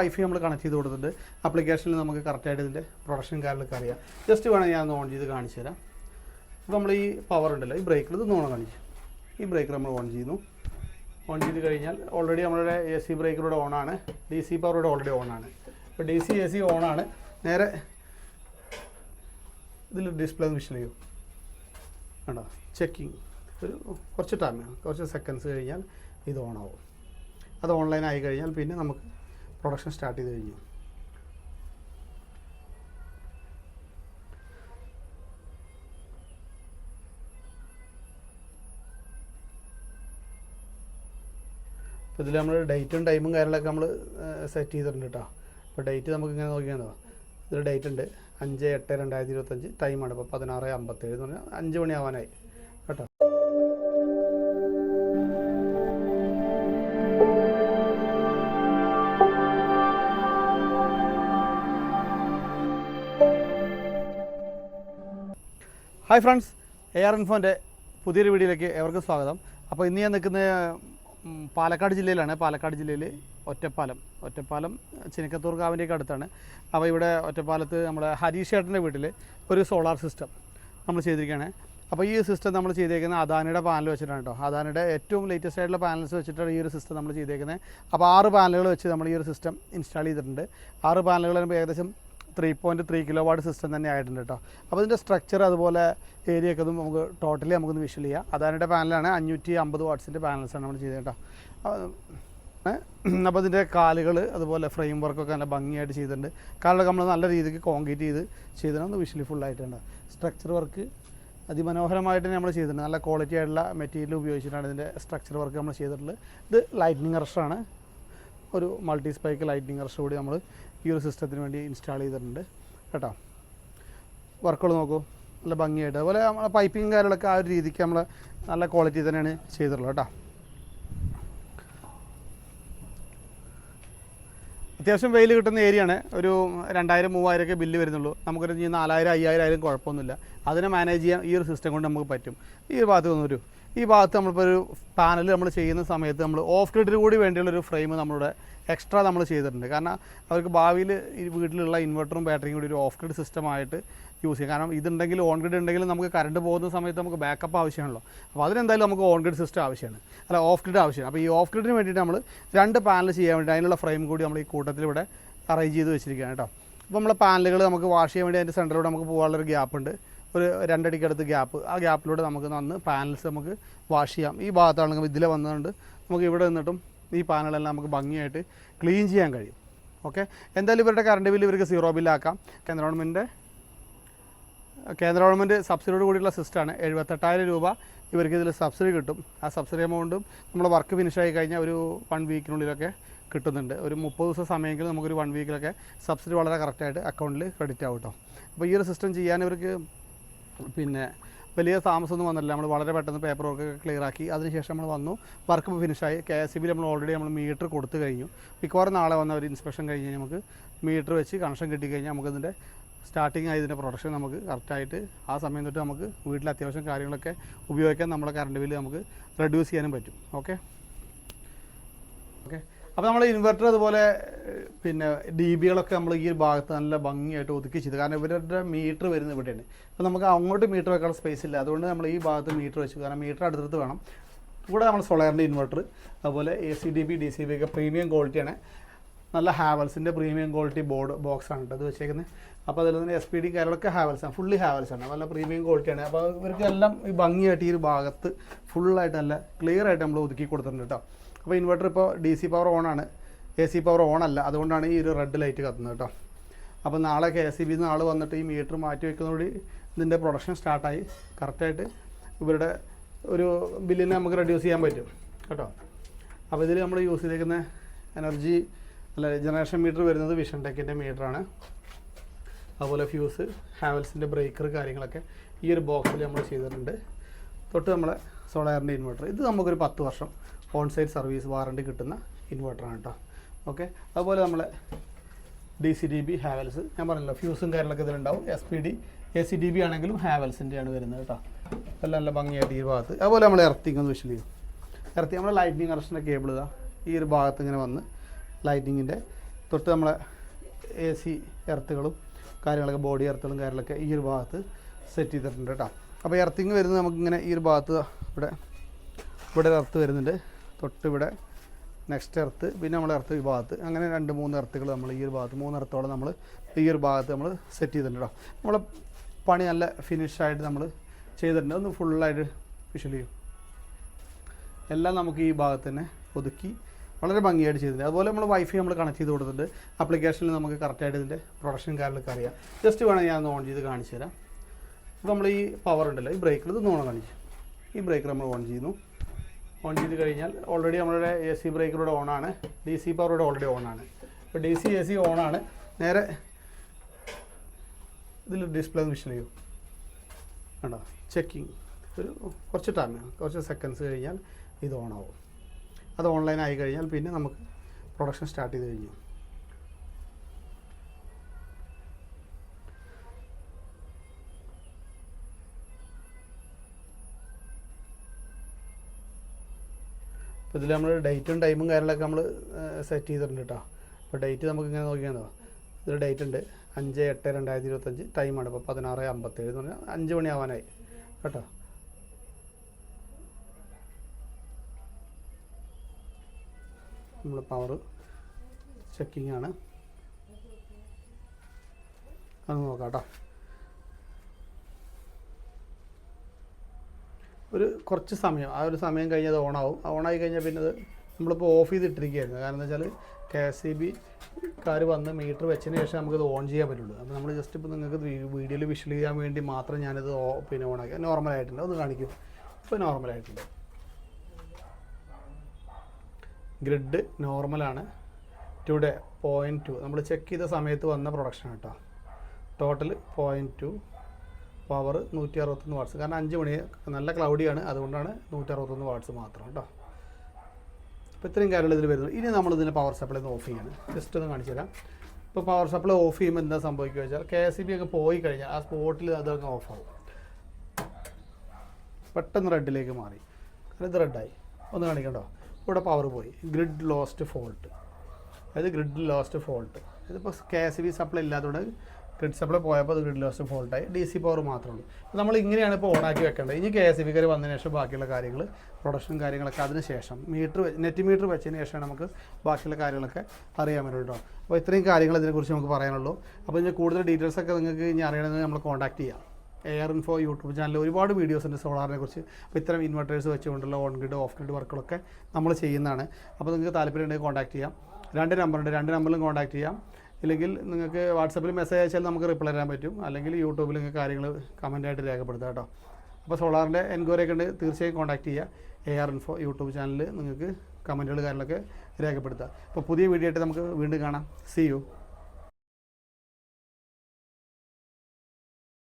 Wifi നമ്മൾ connect ചെയ്ത് കൊടുത്തിട്ടുണ്ട്. ആപ്ലിക്കേഷനിൽ നമുക്ക് കറക്റ്റായിട്ട് ഇതിന്റെ പ്രൊഡക്ഷൻ കാര്യങ്ങളൊക്കെ അറിയാം. ജസ്റ്റ് വേണമെങ്കിൽ ഞാൻ ഓൺ ചെയ്ത് കാണിച്ചു തരാം. അപ്പോൾ നമ്മൾ ഈ പവർ ഉണ്ടല്ലോ ഈ ബ്രേക്കിൽ ഇത് നോണം കാണിച്ചു ഈ ബ്രേക്കർ നമ്മൾ ഓൺ ചെയ്യുന്നു. ഓൺ ചെയ്ത് കഴിഞ്ഞാൽ ഓൾറെഡി നമ്മളുടെ എ സി ബ്രേക്കറുടെ ഓണാണ് ഡി സി പവറുടെ ഓൾറെഡി ഓണാണ് ഇപ്പോൾ ഡി സി എ സി ഓണാണ് നേരെ ഇതിൽ ഡിസ്പ്ലേ മിഷൻ ചെയ്യും. കണ്ടോ? ചെക്കിങ് ഒരു കുറച്ച് ടൈം കുറച്ച് സെക്കൻഡ്സ് കഴിഞ്ഞാൽ ഇത് ഓണാവും അത് ഓൺലൈൻ ആയി കഴിഞ്ഞാൽ പിന്നെ നമുക്ക് പ്രൊഡക്ഷൻ സ്റ്റാർട്ട് ചെയ്ത് കഴിഞ്ഞു. അപ്പോൾ ഇതിൽ നമ്മൾ ഡേറ്റും ടൈമും കാര്യങ്ങളൊക്കെ നമ്മൾ സെറ്റ് ചെയ്തിട്ടുണ്ട് കേട്ടോ അപ്പോൾ ഡേറ്റ് നമുക്ക് ഇങ്ങനെ നോക്കിയാൽ ഇതിൽ ഡേറ്റ് ഉണ്ട്. അഞ്ച് എട്ട് രണ്ടായിരത്തി ഇരുപത്തഞ്ച്. ടൈമാണ് ഇപ്പോൾ പതിനാറ് അമ്പത്തേഴ് എന്ന് പറഞ്ഞാൽ അഞ്ച് മണിയാവാനായി. ഹായ് ഫ്രണ്ട്സ് എ ആർ ഇൻഫോന്റെ പുതിയൊരു വീഡിയോയിലേക്ക് ഏവർക്കും സ്വാഗതം. അപ്പോൾ ഇന്ന് ഞാൻ നിൽക്കുന്ന പാലക്കാട് ജില്ലയിലാണ്. പാലക്കാട് ജില്ലയിൽ ഒറ്റപ്പാലം. ഒറ്റപ്പാലം ചിനക്കത്തൂർ കാവിന്റെയൊക്കെ അടുത്താണ്. അപ്പോൾ ഇവിടെ ഒറ്റപ്പാലത്ത് നമ്മുടെ ഹരീഷ് ചേട്ടന്റെ വീട്ടിൽ ഒരു സോളാർ സിസ്റ്റം നമ്മൾ ചെയ്തിരിക്കുകയാണ്. അപ്പോൾ ഈ സിസ്റ്റം നമ്മൾ ചെയ്തേക്കുന്നത് അദാനിയുടെ പാനൽ വെച്ചിട്ടാണ് കേട്ടോ. അദാനിയുടെ ഏറ്റവും ലേറ്റസ്റ്റ് ആയിട്ടുള്ള പാനൽസ് വെച്ചിട്ടാണ് ഈ ഒരു സിസ്റ്റം നമ്മൾ ചെയ്തേക്കുന്നത്. അപ്പോൾ ആറ് പാനലുകൾ വെച്ച് നമ്മൾ ഈ ഒരു സിസ്റ്റം ഇൻസ്റ്റാൾ ചെയ്തിട്ടുണ്ട്. ആറ് പാനലുകൾ ഏകദേശം three point three kilowatt system തന്നെ ആയിട്ടുണ്ട് കേട്ടോ അപ്പോൾ ഇതിന്റെ സ്ട്രക്ചർ അതുപോലെ ഏരിയ ഒക്കെ നമുക്ക് ടോട്ടലി നമുക്കൊന്ന് വിഷ്വൽ ചെയ്യാം. അദാനിയുടെ പാനലാണ് അഞ്ഞൂറ്റി അമ്പത് വാട്ട്സിന്റെ പാനൽസാണ് നമ്മൾ ചെയ്തത് കേട്ടോ അപ്പോൾ ഇതിന്റെ കാലുകൾ അതുപോലെ ഫ്രെയിം വർക്കൊക്കെ നല്ല ഭംഗിയായിട്ട് ചെയ്തിട്ടുണ്ട്. കാലുകളൊക്കെ നമ്മൾ നല്ല രീതിക്ക് കോൺക്രീറ്റ് ചെയ്ത് ചെയ്തിട്ടുണ്ട് വിഷ്വലി ഫുള്ളായിട്ടുണ്ട് സ്ട്രക്ചർ വർക്ക് അതിമനോഹരമായിട്ട് നമ്മൾ ചെയ്തിട്ടുണ്ട്. നല്ല ക്വാളിറ്റി ആയിട്ടുള്ള മെറ്റീരിയൽ ഉപയോഗിച്ചിട്ടാണ് ഇതിന്റെ സ്ട്രക്ചർ വർക്ക് നമ്മൾ ചെയ്തിട്ടുള്ളത്. ഇത് ലൈറ്റ്നിങ് അറസ്റ്റാണ് ഒരു മൾട്ടി സ്പൈക്ക് ലൈറ്റിംഗ് അറസ്റ്റ് കൂടി നമ്മൾ ഈ ഒരു സിസ്റ്റത്തിന് വേണ്ടി ഇൻസ്റ്റാൾ ചെയ്തിട്ടുണ്ട്. കേട്ടോ? വർക്കുകൾ നോക്കൂ. നല്ല ഭംഗിയായിട്ട്. അതുപോലെ നമ്മളെ പൈപ്പിങ് കാര്യങ്ങളൊക്കെ ആ ഒരു രീതിക്ക് നമ്മൾ നല്ല ക്വാളിറ്റി തന്നെയാണ് ചെയ്തിട്ടുള്ളത് കേട്ടോ. അത്യാവശ്യം വെയിൽ കിട്ടുന്ന ഏരിയയാണ് ഒരു രണ്ടായിരം മൂവായിരം ഒക്കെ ബില്ല് വരുന്നുള്ളൂ. നമുക്കൊരു നാലായിരം അയ്യായിരം ആയാലും കുഴപ്പമൊന്നുമില്ല. അതിനെ മാനേജ് ചെയ്യാൻ ഈ ഒരു സിസ്റ്റം കൊണ്ട് നമുക്ക് പറ്റും. ഈ ഒരു ഭാഗത്ത് വന്നൊരു ഈ ഭാഗത്ത് നമ്മളിപ്പോൾ ഒരു പാനൽ നമ്മൾ ചെയ്യുന്ന സമയത്ത് നമ്മൾ ഓഫ് ഗ്രിഡിന് കൂടി വേണ്ടിയുള്ള ഒരു ഫ്രെയിം നമ്മളുടെ എക്സ്ട്രാ നമ്മൾ ചെയ്തിട്ടുണ്ട്. കാരണം അവർക്ക് ഭാവിയിൽ ഈ വീട്ടിലുള്ള ഇൻവെർട്ടറും ബാറ്ററിയും കൂടി ഒരു ഓഫ് ഗ്രിഡ് സിസ്റ്റമായിട്ട് യൂസ് ചെയ്യാം. കാരണം ഇതുണ്ടെങ്കിൽ ഓൺ ഗ്രിഡ് ഉണ്ടെങ്കിൽ നമുക്ക് കറണ്ട് പോകുന്ന സമയത്ത് നമുക്ക് ബാക്കപ്പ് ആവശ്യമാണല്ലോ. അപ്പോൾ അതിനെന്തായാലും നമുക്ക് ഓൺ ഗ്രിഡ് സിസ്റ്റം ആവശ്യമാണ്. അല്ല ഓഫ് ഗ്രിഡ് ആവശ്യമാണ്. അപ്പോൾ ഈ ഓഫ് ഗ്രിഡിന് വേണ്ടിയിട്ട് നമ്മൾ രണ്ട് പാനൽ ചെയ്യാൻ വേണ്ടി അതിനുള്ള ഫ്രെയിം കൂടി നമ്മൾ ഈ കൂട്ടത്തിൽ ഇവിടെ അറേഞ്ച് ചെയ്ത് വെച്ചിരിക്കുകയാണ് കേട്ടോ. അപ്പോൾ നമ്മളെ പാനലുകൾ നമുക്ക് വാഷ് ചെയ്യാൻ വേണ്ടി അതിന്റെ സെന്ററിലൂടെ നമുക്ക് പോകാനുള്ളൊരു ഗ്യാപ്പ് ഉണ്ട്. ഒരു രണ്ടടിക്കടുത്ത് ഗ്യാപ്പ് ആ ഗ്യാപ്പിലൂടെ നമുക്ക് നന്ന് പാനൽസ് നമുക്ക് വാഷ് ചെയ്യാം. ഈ ഭാഗത്താണെങ്കിൽ ഇതിലെ വന്നതുകൊണ്ട് നമുക്ക് ഇവിടെ നിന്നിട്ടും ഈ പാനലെല്ലാം നമുക്ക് ഭംഗിയായിട്ട് ക്ലീൻ ചെയ്യാൻ കഴിയും. ഓക്കെ എന്തായാലും ഇവരുടെ കറണ്ട് ബില്ല് ഇവർക്ക് സീറോ ബില്ലാക്കാം കേന്ദ്ര ഗവൺമെന്റിന്റെ കേന്ദ്ര ഗവൺമെന്റ് സബ്സിഡിയോട് കൂടിയുള്ള സിസ്റ്റമാണ് എഴുപത്തെട്ടായിരം രൂപ ഇവർക്ക് ഇതിൽ സബ്സിഡി കിട്ടും. ആ സബ്സിഡി എമൗണ്ടും നമ്മൾ വർക്ക് ഫിനിഷ് ആയി കഴിഞ്ഞാൽ ഒരു വൺ വീക്കിനുള്ളിലൊക്കെ കിട്ടുന്നുണ്ട്. ഒരു മുപ്പത് ദിവസം സമയമെങ്കിലും നമുക്കൊരു വൺ വീക്കിലൊക്കെ സബ്സിഡി വളരെ കറക്റ്റായിട്ട് അക്കൗണ്ടിൽ ക്രെഡിറ്റ് ആവും കേട്ടോ അപ്പോൾ ഈ ഒരു സിസ്റ്റം ചെയ്യാൻ ഇവർക്ക് പിന്നെ വലിയ താമസമൊന്നും വന്നില്ല നമ്മൾ വളരെ പെട്ടെന്ന് പേപ്പർ വർക്ക് ക്ലിയർ ആക്കി. അതിനുശേഷം നമ്മൾ വന്നു. വർക്ക് ഫിനിഷായി കെ എസ് ബിയിൽ നമ്മൾ ഓൾറെഡി നമ്മൾ മീറ്റർ കൊടുത്തു കഴിഞ്ഞു. മിക്കവാറും നാളെ വന്ന ഒരു ഇൻസ്പെക്ഷൻ കഴിഞ്ഞ് നമുക്ക് മീറ്റർ വെച്ച് കണക്ഷൻ കിട്ടിക്കഴിഞ്ഞാൽ നമുക്കിതിന്റെ സ്റ്റാർട്ടിങ് ആയതിന്റെ പ്രൊഡക്ഷൻ നമുക്ക് കറക്റ്റായിട്ട് ആ സമയം തൊട്ട് നമുക്ക് വീട്ടിൽ അത്യാവശ്യം കാര്യങ്ങളൊക്കെ ഉപയോഗിക്കാൻ നമ്മളെ കറണ്ട് ബില്ല് നമുക്ക് റെഡ്യൂസ് ചെയ്യാനും പറ്റും. ഓക്കെ ഓക്കെ അപ്പോൾ നമ്മൾ ഇൻവെർട്ടർ അതുപോലെ പിന്നെ ഡി ബികളൊക്കെ നമ്മൾ ഈ ഭാഗത്ത് നല്ല ഭംഗിയായിട്ട് ഒതുക്കി ചെയ്തു കാരണം ഇവരുടെ മീറ്റർ വരുന്നത് ഇവിടെയാണ്. അപ്പോൾ നമുക്ക് അങ്ങോട്ട് മീറ്റർ വെക്കാനുള്ള സ്പേസ് ഇല്ല. അതുകൊണ്ട് നമ്മൾ ഈ ഭാഗത്ത് മീറ്റർ വെച്ചു. കാരണം മീറ്റർ അടുത്തടുത്ത് വേണം. ഇവിടെ നമ്മൾ സോളാറിന്റെ ഇൻവെർട്ടർ അതുപോലെ A C D B D C B ഒക്കെ പ്രീമിയം ക്വാളിറ്റിയാണ് നല്ല ഹാവൽസിന്റെ പ്രീമിയം ക്വാളിറ്റി ബോർഡ് ബോക്സ് ആണ് കേട്ടോ ഇത് വെച്ചേക്കുന്നത് അപ്പോൾ അതിൽ തന്നെ എസ് പി ഡി കാര്യങ്ങളൊക്കെ ഹാവൽസ് ആണ്. ഫുള്ളി ഹാവൽസ് ആണ്. നല്ല പ്രീമിയം ക്വാളിറ്റിയാണ് അപ്പോൾ ഇവർക്കെല്ലാം ഈ ഭംഗിയായിട്ട് ഈ ഒരു ഭാഗത്ത് ഫുള്ളായിട്ട് നല്ല ക്ലിയർ ആയിട്ട് നമ്മൾ ഒതുക്കി കൊടുത്തിട്ടുണ്ട് കേട്ടോ. അപ്പോൾ ഇൻവെർട്ടർ ഇപ്പോൾ ഡി സി പവർ ഓൺ ആണ്. എ സി പവർ ഓൺ അല്ല. അതുകൊണ്ടാണ് ഈ ഒരു റെഡ് ലൈറ്റ് കത്തുന്നത് കേട്ടോ. അപ്പോൾ നാളെ കെ എസ് സി ബിന്ന് ആൾ വന്നിട്ട് ഈ മീറ്റർ മാറ്റി വെക്കുന്നതോടെ ഇതിന്റെ പ്രൊഡക്ഷൻ സ്റ്റാർട്ടായി കറക്റ്റായിട്ട് ഇവരുടെ ഒരു ബില്ലിനെ നമുക്ക് റെഡ്യൂസ് ചെയ്യാൻ പറ്റും. കേട്ടോ. അപ്പോൾ ഇതിൽ നമ്മൾ യൂസ് ചെയ്തേക്കുന്ന എനർജി അല്ല ജനറേഷൻ മീറ്റർ വരുന്നത് വിഷൻ ടെക്കിന്റെ മീറ്ററാണ് അതുപോലെ ഫ്യൂസ് ഹാവൽസിന്റെ ബ്രേക്കർ കാര്യങ്ങളൊക്കെ ഈ ഒരു ബോക്സിൽ നമ്മൾ ചെയ്തിട്ടുണ്ട്. തൊട്ട് നമ്മളെ സോളാറിന്റെ ഇൻവെർട്ടർ ഇത് നമുക്കൊരു പത്ത് വർഷം ഓൺ സൈറ്റ് സർവീസ് വാറണ്ടി കിട്ടുന്ന ഇൻവെർട്ടറാണ് കേട്ടോ ഓക്കെ അതുപോലെ നമ്മളെ D C D B Havells ഞാൻ പറഞ്ഞല്ലോ ഫ്യൂസും കാര്യങ്ങളൊക്കെ ഇതിലുണ്ടാവും. S P D A C D B ആണെങ്കിലും ഹാവൽസിന്റെയാണ് വരുന്നത് കേട്ടോ എല്ലാം നല്ല ഭംഗിയായിട്ട് ഈ ഭാഗത്ത്. അതുപോലെ നമ്മൾ ഇറത്തിങ്ങൊന്ന് വിഷൽ ചെയ്യും. ഇറത്തി നമ്മൾ ലൈറ്റിനിങ് കറക്ഷന്റെ കേബിൾ ഇതാ. ഈ ഒരു ഭാഗത്ത് ഇങ്ങനെ വന്ന് ലൈറ്റിങ്ങിന്റെ തൊട്ട് നമ്മളെ എ സി എർത്തുകളും കാര്യങ്ങളൊക്കെ ബോഡി എർത്തുകളും കാര്യങ്ങളൊക്കെ ഈ ഒരു ഭാഗത്ത് സെറ്റ് ചെയ്തിട്ടുണ്ട് കേട്ടോ. അപ്പോൾ എർത്തിങ് വരുന്നത് നമുക്കിങ്ങനെ ഈ ഒരു ഭാഗത്ത് ഇവിടെ ഇവിടെ ഒരു എർത്ത് വരുന്നുണ്ട്. തൊട്ട് ഇവിടെ നെക്സ്റ്റ് എർത്ത് പിന്നെ നമ്മൾ എർത്ത് ഈ ഭാഗത്ത്. അങ്ങനെ രണ്ട് മൂന്ന് എർത്തുകൾ നമ്മൾ ഈ ഒരു ഭാഗത്ത് മൂന്ന് എർത്തോളം നമ്മൾ ഈ ഒരു ഭാഗത്ത് നമ്മൾ സെറ്റ് ചെയ്തിട്ടുണ്ട് കേട്ടോ. നമ്മളെ പണി നല്ല ഫിനിഷായിട്ട് നമ്മൾ ചെയ്തിട്ടുണ്ട്. ഒന്ന് ഫുള്ളായിട്ട് വിഷ്വൽ ചെയ്യും. എല്ലാം നമുക്ക് ഈ ഭാഗത്ത് തന്നെ ഒതുക്കി വളരെ ഭംഗിയായിട്ട് ചെയ്തിട്ടുണ്ട്. അതുപോലെ നമ്മൾ വൈഫൈ നമ്മൾ കണക്ട് ചെയ്ത് കൊടുത്തിട്ടുണ്ട്. ആപ്ലിക്കേഷനിൽ നമുക്ക് കറക്റ്റായിട്ട് ഇതിന്റെ പ്രൊഡക്ഷൻ കാര്യങ്ങളൊക്കെ അറിയാം ജസ്റ്റ് വേണം ഞാൻ ഓൺ ചെയ്ത് കാണിച്ചു തരാം. ഇപ്പോൾ നമ്മൾ ഈ പവർ ഉണ്ടല്ലോ ഈ ബ്രേക്കിൽ ഇത് ഓൺ കാണിച്ചു. ഈ ബ്രേക്കർ നമ്മൾ ഓൺ ചെയ്യുന്നു. ഓൺ ചെയ്ത് കഴിഞ്ഞാൽ ഓൾറെഡി നമ്മളുടെ എ സി ബ്രേക്കിലൂടെ ഓണാണ് ഡി സി പവറോടെ ഓൾറെഡി ഓണാണ് ഇപ്പോൾ ഡി സി എ സി ഓണാണ് നേരെ ഇതിൽ ഡിസ്പ്ലേ വിഷൻ ചെയ്യും. കണ്ടോ? ചെക്കിങ് ഒരു കുറച്ച് ടൈം കുറച്ച് സെക്കൻഡ്സ് കഴിഞ്ഞാൽ ഇത് ഓണാവും അത് ഓൺലൈൻ ആയി കഴിഞ്ഞാൽ പിന്നെ നമുക്ക് പ്രൊഡക്ഷൻ സ്റ്റാർട്ട് ചെയ്ത് കഴിഞ്ഞു. അപ്പോൾ ഇതിൽ നമ്മൾ ഡേറ്റും ടൈമും കാര്യങ്ങളൊക്കെ നമ്മൾ സെറ്റ് ചെയ്തിട്ടുണ്ട് കേട്ടോ അപ്പോൾ ഡേറ്റ് നമുക്ക് ഇങ്ങനെ നോക്കിയാണോ ഇതിൽ ഡേറ്റ് ഉണ്ട്. അഞ്ച് എട്ട് രണ്ടായിരത്തി ഇരുപത്തഞ്ച് ടൈമാണ് ഇപ്പോൾ പതിനാറ് അമ്പത്തേഴ് എന്ന് പറഞ്ഞാൽ അഞ്ച് മണിയാവാനായി. കേട്ടോ? നമ്മൾ പവർ ചെക്കിംഗ് ആണ്. അത് നോക്കാം കേട്ടോ. ഒരു കുറച്ച് സമയം ആ ഒരു സമയം കഴിഞ്ഞത് ഓണാവും ഓണായി കഴിഞ്ഞാൽ പിന്നെ അത് നമ്മളിപ്പോൾ ഓഫ് ചെയ്തിട്ടിരിക്കുകയായിരുന്നു. കാരണം എന്താ വെച്ചാൽ കെ എസ് സി ബി കാർ വന്ന് മീറ്റർ വെച്ചതിന് ശേഷം നമുക്കത് ഓൺ ചെയ്യാൻ പറ്റുള്ളൂ. അപ്പോൾ നമ്മൾ ജസ്റ്റ് ഇപ്പോൾ നിങ്ങൾക്ക് വീഡിയോയിൽ വിഷ്വൽ ചെയ്യാൻ വേണ്ടി മാത്രം ഞാനിത് പിന്നെ ഓണാക്കി നോർമലായിട്ടുണ്ട് ഒന്ന് കാണിക്കും. ഇപ്പോൾ നോർമലായിട്ടുണ്ട് ഗ്രിഡ് നോർമലാണ് ടുഡേ പോയിന്റ് ടു നമ്മൾ ചെക്ക് ചെയ്ത സമയത്ത് വന്ന പ്രൊഡക്ഷൻ കേട്ടോ ടോട്ടൽ പോയിന്റ് ടു പവർ നൂറ്റി അറുപത്തൊന്ന് വാട്ട്സ് കാരണം അഞ്ച് മണി നല്ല ക്ലൗഡിയാണ് അതുകൊണ്ടാണ് നൂറ്റി അറുപത്തൊന്ന് വാട്ട്സ് മാത്രം കേട്ടോ. അപ്പോൾ ഇത്രയും കാര്യങ്ങൾ ഇതിൽ വരുന്നു. ഇനി നമ്മൾ ഇതിന്റെ പവർ സപ്ലൈ ഒന്ന് ഓഫ് ചെയ്യാണ്. ജസ്റ്റ് ഒന്ന് കാണിച്ചു തരാം. ഇപ്പോൾ പവർ സപ്ലൈ ഓഫ് ചെയ്യുമ്പോൾ എന്താ സംഭവിക്കുക വെച്ചാൽ കെ എസ് ബി ഒക്കെ പോയി കഴിഞ്ഞാൽ ആ സ്പോട്ടിൽ അതങ്ങ് ഓഫ് ആവും. പെട്ടെന്ന് റെഡിലേക്ക് മാറി. കാരണം ഇത് റെഡായി ഒന്ന് കാണിക്കണ്ടോ? ഇവിടെ പവർ പോയി. ഗ്രിഡ് ലോസ്റ്റ് ഫോൾട്ട് അതായത് ഗ്രിഡ് ലോസ്റ്റ് ഫോൾട്ട് ഇതിപ്പോൾ കെ എസ് ബി സപ്ലൈ ഇല്ലാത്തതുകൊണ്ട് ഗ്രിഡ് സപ്ലൈ പോയപ്പോൾ അത് ഗ്രിഡ് ലോസ്റ്റ് ഫോൾട്ടായി ഡി സി പവർ മാത്രമേ ഉള്ളൂ നമ്മൾ ഇങ്ങനെയാണ് ഇപ്പോൾ ഓണാക്കി വെക്കേണ്ടത്. ഇനി കെ എസ് ബിക്കാർ വന്നതിന് ശേഷം ബാക്കിയുള്ള കാര്യങ്ങൾ പ്രൊഡക്ഷൻ കാര്യങ്ങളൊക്കെ അതിന് ശേഷം മീറ്റർ നെറ്റ് മീറ്റർ വെച്ചതിന് ശേഷമാണ് നമുക്ക് ബാക്കിയുള്ള കാര്യങ്ങളൊക്കെ അറിയാൻ പറ്റുള്ളൂ അപ്പോൾ ഇത്രയും കാര്യങ്ങൾ ഇതിനെക്കുറിച്ച് നമുക്ക് പറയാനുള്ളൂ. അപ്പോൾ ഇതിന്റെ കൂടുതൽ ഡീറ്റെയിൽസ് ഒക്കെ നിങ്ങൾക്ക് ഇനി അറിയണമെങ്കിൽ നമ്മൾ കോൺടാക്ട് ചെയ്യാം. എയർ ഇൻഫോ യൂട്യൂബ് ചാനലിൽ ഒരുപാട് വീഡിയോസ് ഉണ്ട് സോളാറിനെ കുറിച്ച്. അപ്പോൾ ഇത്തരം ഇൻവെർട്ടേഴ്സ് വെച്ചുകൊണ്ടുള്ള ഓൺ ഗ്രിഡ് ഓഫ് ഗ്രിഡ് വർക്കുകളൊക്കെ നമ്മൾ ചെയ്യുന്നതാണ്. അപ്പോൾ നിങ്ങൾക്ക് താല്പര്യം ഉണ്ടെങ്കിൽ കോൺടാക്ട് ചെയ്യാം. രണ്ട് നമ്പറുണ്ട് രണ്ട് നമ്പറിലും കോൺടാക്ട് ചെയ്യാം. ഇല്ലെങ്കിൽ നിങ്ങൾക്ക് വാട്സപ്പിൽ മെസ്സേജ് അയച്ചാൽ നമുക്ക് റിപ്ലൈ തരാൻ പറ്റും. അല്ലെങ്കിൽ യൂട്യൂബിൽ നിങ്ങൾക്ക് കാര്യങ്ങൾ കമന്റായിട്ട് രേഖപ്പെടുത്തുക കേട്ടോ. അപ്പോൾ സോളാറിന്റെ എൻക്വയറി ഒക്കെ ഉണ്ട്. തീർച്ചയായും കോൺടാക്ട് ചെയ്യുക. എ ആർ ഇൻഫോ യൂട്യൂബ് ചാനലിൽ നിങ്ങൾക്ക് കമന്റുകൾ കാര്യങ്ങളൊക്കെ രേഖപ്പെടുത്തുക അപ്പോൾ പുതിയ വീഡിയോ ആയിട്ട് നമുക്ക് വീണ്ടും കാണാം. C U